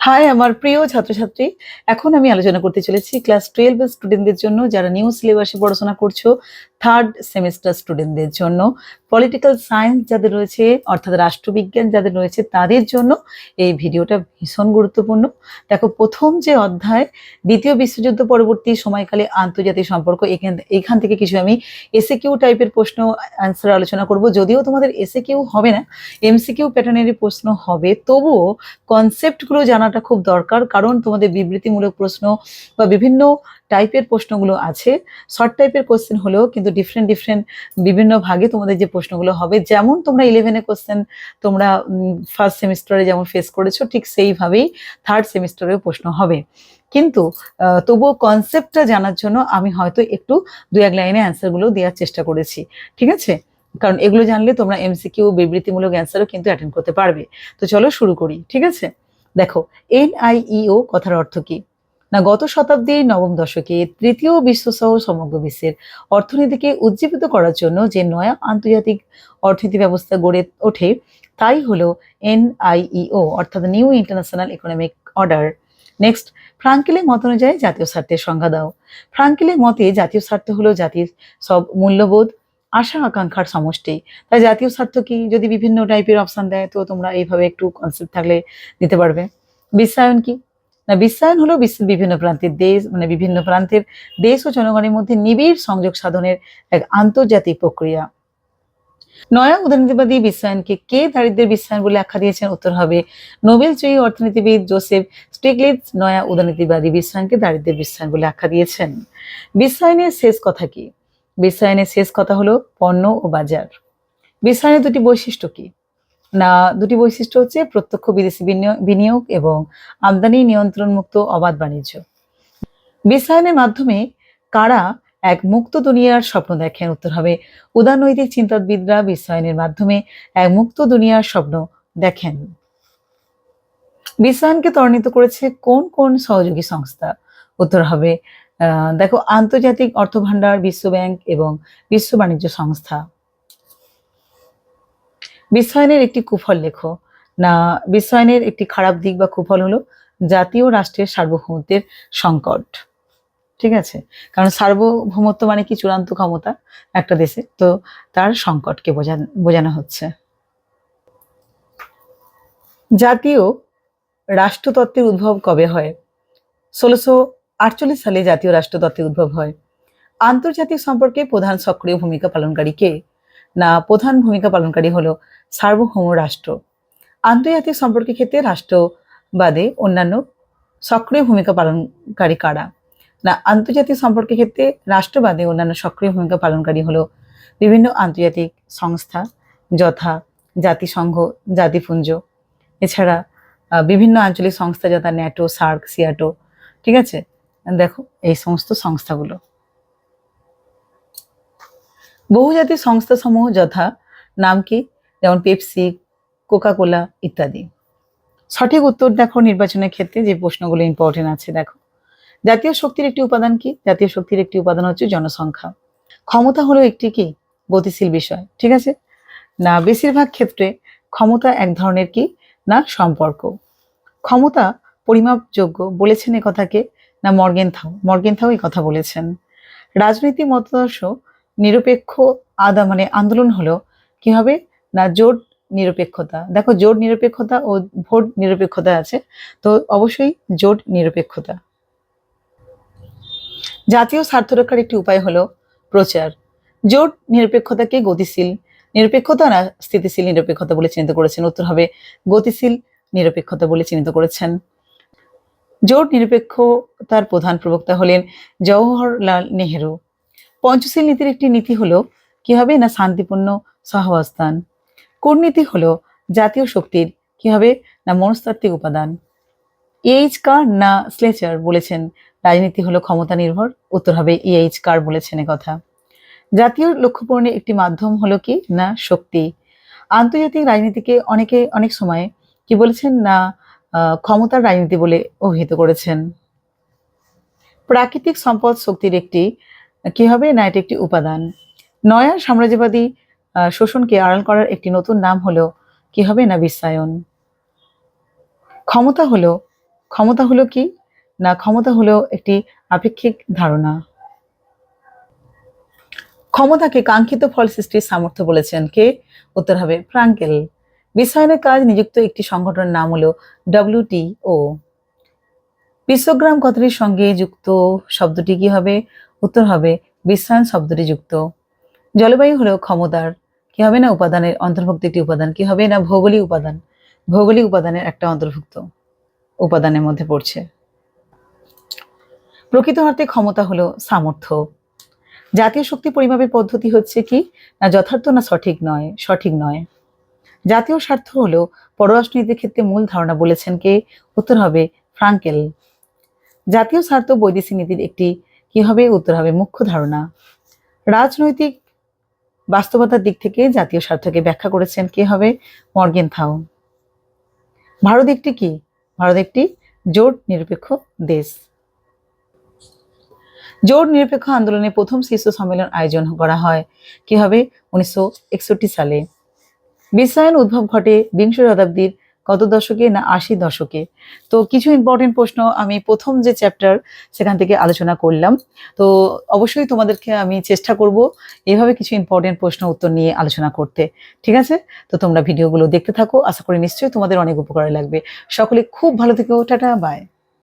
High আমার প্রিয় ছাত্রছাত্রী, এখন আমি আলোচনা করতে চলেছি ক্লাস টুয়েলভ স্টুডেন্টদের জন্য যারা নিউ সিলেবাসে পড়াশোনা করছ থার্ড সেমিস্টার স্টুডেন্টদের জন্য। পলিটিক্যাল সায়েন্স যাদের রয়েছে, অর্থাৎ রাষ্ট্রবিজ্ঞান যাদের রয়েছে, তাদের জন্য এই ভিডিওটা ভীষণ গুরুত্বপূর্ণ। দেখো, প্রথম যে অধ্যায়, দ্বিতীয় বিশ্বযুদ্ধ পরবর্তী সময়কালে আন্তর্জাতিক সম্পর্ক, এখান এখান থেকে কিছু আমি এসে কিউ টাইপের প্রশ্ন অ্যান্সার আলোচনা করব। যদিও তোমাদের এসে কিউ হবে না এমসিকিউ প্যাটার্নেরই প্রশ্ন হবে, তবুও কনসেপ্টগুলো জানাটা খুব দরকার, কারণ তোমাদের বিবৃতিমূলক প্রশ্ন বা বিভিন্ন টাইপের প্রশ্নগুলো আছে। শর্ট টাইপের কোশ্চেন হলেও কিন্তু ডিফারেন্ট ডিফারেন্ট বিভিন্ন ভাগে তোমাদের যে প্রশ্নগুলো হবে, যেমন তোমরা ইলেভেনে কোশ্চেন তোমরা ফার্স্ট সেমিস্টারে যেমন ফেস করেছ, ঠিক সেইভাবেই থার্ড সেমিস্টারেও প্রশ্ন হবে। কিন্তু তবুও কনসেপ্টটা জানার জন্য আমি হয়তো একটু দু এক লাইনে অ্যান্সারগুলো দেওয়ার চেষ্টা করেছি, ঠিক আছে? কারণ এগুলো জানলে তোমরা এমসিকিউ বিবৃতিমূলক অ্যান্সারও কিন্তু অ্যাটেন্ড করতে পারবে। তো চলো শুরু করি, ঠিক আছে? দেখো, এনআইইও কথার অর্থ কি? না, গত শতাব্দীর নবম দশকে তৃতীয় বিশ্বসহ সমগ্র বিশ্বের অর্থনীতিকে উজ্জীবিত করার জন্য যে নয়া আন্তর্জাতিক অর্থনীতি ব্যবস্থা গড়ে ওঠে, তাই হলো এনআইইও, অর্থাৎ new international economic order. Next, ফ্রাঙ্কেলের মত অনুযায়ী জাতীয় স্বার্থের সংজ্ঞা দাও। ফ্রাঙ্কেলের মতে জাতীয় স্বার্থ হলো জাতির সব মূল্যবোধ আশা আকাঙ্ক্ষার সমষ্টি। তাই জাতীয় স্বার্থ কি? যদি বিভিন্ন টাইপের অপশন দেয়, তো তোমরা এইভাবে একটু কনসেপ্ট থাকলে দিতে পারবে। বিশ্বায়ন কি? না, বিশ্বায়ন হলো বিশ্বের বিভিন্ন প্রান্তের দেশ মানে বিভিন্ন প্রান্তের দেশ ও জনগণের মধ্যে নিবিড় সংযোগ সাধনের এক আন্তর্জাতিক প্রক্রিয়া। নয়া উদারনীতিবাদী বিশ্বায়নকে কে দারিদ্রের বিশ্বায়ন বলে আখ্যা দিয়েছেন? উত্তর হবে নোবেল জয়ী অর্থনীতিবিদ জোসেফ স্টিগলিটস নয়া উদারনীতিবাদী বিশ্বায়নকে দারিদ্রের বিশ্বায়ন বলে আখ্যা দিয়েছেন। বিশ্বায়নের শেষ কথা কি? বিশ্বায়নের শেষ কথা হলো পণ্য ও বাজার। বিশ্বায়নের দুটি বৈশিষ্ট্য কি? না, দুটি বৈশিষ্ট্য হচ্ছে প্রত্যক্ষ বিদেশি বিনিয়োগ এবং আমদানি নিয়ন্ত্রণ মুক্ত অবাধ বাণিজ্য। বিশ্বায়নের মাধ্যমে কারা এক মুক্ত দুনিয়ার স্বপ্ন দেখেন? উত্তর হবে, উদারনৈতিক চিন্তাবিদরা বিশ্বায়নের মাধ্যমে এক মুক্ত দুনিয়ার স্বপ্ন দেখেন। বিশ্বায়নকে ত্বরান্বিত করেছে কোন কোন সহযোগী সংস্থা? উত্তর হবে দেখো আন্তর্জাতিক অর্থ বিশ্ব ব্যাংক এবং বিশ্ব বাণিজ্য সংস্থা। বিশ্বায়নের একটি কুফল লেখো। না, বিশ্বায়নের একটি খারাপ দিক বা কুফল হলো জাতীয় রাষ্ট্রের সার্বভৌমত্বের সংকট। ঠিক আছে? কারণ সার্বভৌমত্ব মানে কি? চূড়ান্ত ক্ষমতা একটা দেশে। তো তার সংকটকে বোঝান বোঝানো হচ্ছে। জাতীয় রাষ্ট্রতত্ত্বের উদ্ভব কবে হয়? ষোলোশো আটচল্লিশ সালে জাতীয় রাষ্ট্রতত্ত্বের উদ্ভব হয়। আন্তর্জাতিক সম্পর্কে প্রধান সক্রিয় ভূমিকা পালনকারী কে? না, প্রধান ভূমিকা পালনকারী হলো সার্বভৌম রাষ্ট্র। আন্তর্জাতিক সম্পর্কের ক্ষেত্রে রাষ্ট্রবাদে অন্যান্য সক্রিয় ভূমিকা পালনকারী কারা? না, আন্তর্জাতিক সম্পর্কের ক্ষেত্রে রাষ্ট্রবাদে অন্যান্য সক্রিয় ভূমিকা পালনকারী হলো বিভিন্ন আন্তর্জাতিক সংস্থা, যথা, জাতিসংঘ, জাতিপুঞ্জ। এছাড়া বিভিন্ন আঞ্চলিক সংস্থা, যথা ন্যাটো, সার্ক, সিয়াটো, ঠিক আছে? দেখো, এই সমস্ত সংস্থাগুলো। বহুজাতিক সংস্থাসমূহ যথা, নাম কি? যেমন পেপসি, কোকাকোলা ইত্যাদি। সঠিক উত্তর দেখো নির্বাচনের ক্ষেত্রে যে প্রশ্নগুলো ইম্পর্টেন্ট আছে, দেখো। জাতীয় শক্তির একটি উপাদান কি? জাতীয় শক্তির একটি উপাদান হচ্ছে জনসংখ্যা। ক্ষমতা হলো একটি কি? গতিশীল বিষয়, ঠিক আছে? না, বেশিরভাগ ক্ষেত্রে ক্ষমতা এক ধরনের কি? না, সম্পর্ক। ক্ষমতা পরিমাপযোগ্য, বলেছেন এ কথাকে না মর্গেন থাও মর্গেন থাও এই কথা বলেছেন। রাজনীতি, মতাদর্শ, নিরপেক্ষ আদা মানে আন্দোলন হলো কি হবে না জোট নিরপেক্ষতা। দেখো জোট নিরপেক্ষতা ও ভোট নিরপেক্ষতা আছে, তো অবশ্যই জোট নিরপেক্ষতা। জাতীয় স্বার্থ রক্ষার একটি উপায় হলো প্রচার। জোট নিরপেক্ষতাকে গতিশীল, নিরপেক্ষতা না স্থিতিশীল নিরপেক্ষতা বলে চিহ্নিত করেছেন। উত্তর হবে গতিশীল নিরপেক্ষতা বলে চিহ্নিত করেছেন। জোট নিরপেক্ষতার প্রধান প্রবক্তা হলেন জওহরলাল নেহেরু। পঞ্চশীল নীতির একটি নীতি হলো কি হবে না শান্তিপূর্ণ সহাবস্থান কূটনীতি হলো, জাতীয় শক্তির কি হবে না মনস্তাত্ত্বিক উপাদান? এইচ কার না স্লেচার বলেছেন, রাজনীতি হলো ক্ষমতা নির্ভর, উত্তর হবে এইচ কার বলেছেন কথা। জাতীয় লক্ষ্য পূরণের একটি মাধ্যম হলো কি, না শক্তি? আন্তর্জাতিক রাজনীতিকে অনেকে অনেক সময় কি বলেছেন, না ক্ষমতার রাজনীতি বলে অভিহিত করেছেন। প্রাকৃতিক সম্পদ শক্তির একটি, কি হবে? না, এটি একটি উপাদান। নয়া সাম্রাজ্যবাদী শোষণকে আড়াল করার একটি নতুন নাম হলো, কি হবে? না, বিশ্বায়ন। ক্ষমতা হলো ক্ষমতা হলো কি? না, ক্ষমতা হলো একটি আপেক্ষিক ধারণা। ক্ষমতাকে কাঙ্ক্ষিত ফল সৃষ্টির সামর্থ্য বলেছেন কে? উত্তর হবে ফ্রাঙ্কেল। বিশ্বায়নের কাজ নিযুক্ত একটি সংগঠনের নাম হলো ডব্লিউটিও বিশ্বগ্রাম কথাটির সঙ্গে যুক্ত শব্দটি কি হবে? উত্তর হবে বিশ্বায়ন শব্দটি যুক্ত। জলবায়ু হলো ক্ষমতার। কি হবে না উপাদানের অন্তর্ভুক্ত একটি উপাদান? কি হবে না ভৌগোলিক উপাদান? ভৌগোলিক উপাদানের একটা অন্তর্ভুক্ত উপাদানের মধ্যে পড়ছে। প্রকৃত অর্থে ক্ষমতা হলো সামর্থ্য। জাতীয় শক্তি পরিমাপের পদ্ধতি হচ্ছে কি? না যথার্থ না সঠিক নয় সঠিক নয়। জাতীয় স্বার্থ হলো পররাষ্ট্রনীতির ক্ষেত্রে মূল ধারণা বলেছেন কে? উত্তর হবে ফ্রাঙ্কেল। জাতীয় স্বার্থ বৈদেশিক নীতির একটি কি হবে? উত্তর হবে মুখ্য ধারণা। রাজনৈতিক বাস্তবতার দিক থেকে জাতীয় স্বার্থকে ব্যাখ্যা করেছেন কে হবে? মর্গেন থাউ ভারত একটি কি? ভারত একটি জোট নিরপেক্ষ দেশ। জোট নিরপেক্ষ আন্দোলনে প্রথম শীর্ষ সম্মেলন আয়োজন করা হয়। কি হবে? উনিশশো একষট্টি সালে। বিশ্বায়ন উদ্ভব ঘটে বিংশ শতাব্দীর কত দশকে না আশি দশকে? তো কিছু ইম্পর্টেন্ট প্রশ্ন আমি প্রথম যে চ্যাপ্টার সেখান থেকে আলোচনা করলাম। তো অবশ্যই তোমাদেরকে আমি চেষ্টা করব এভাবে কিছু ইম্পর্টেন্ট প্রশ্ন উত্তর নিয়ে আলোচনা করতে। ঠিক আছে? তো তোমরা ভিডিওগুলো দেখতে থাকো। আশা করি নিশ্চয়ই তোমাদের অনেক উপকারে লাগবে। সকলে খুব ভালো থেকো। Tata bye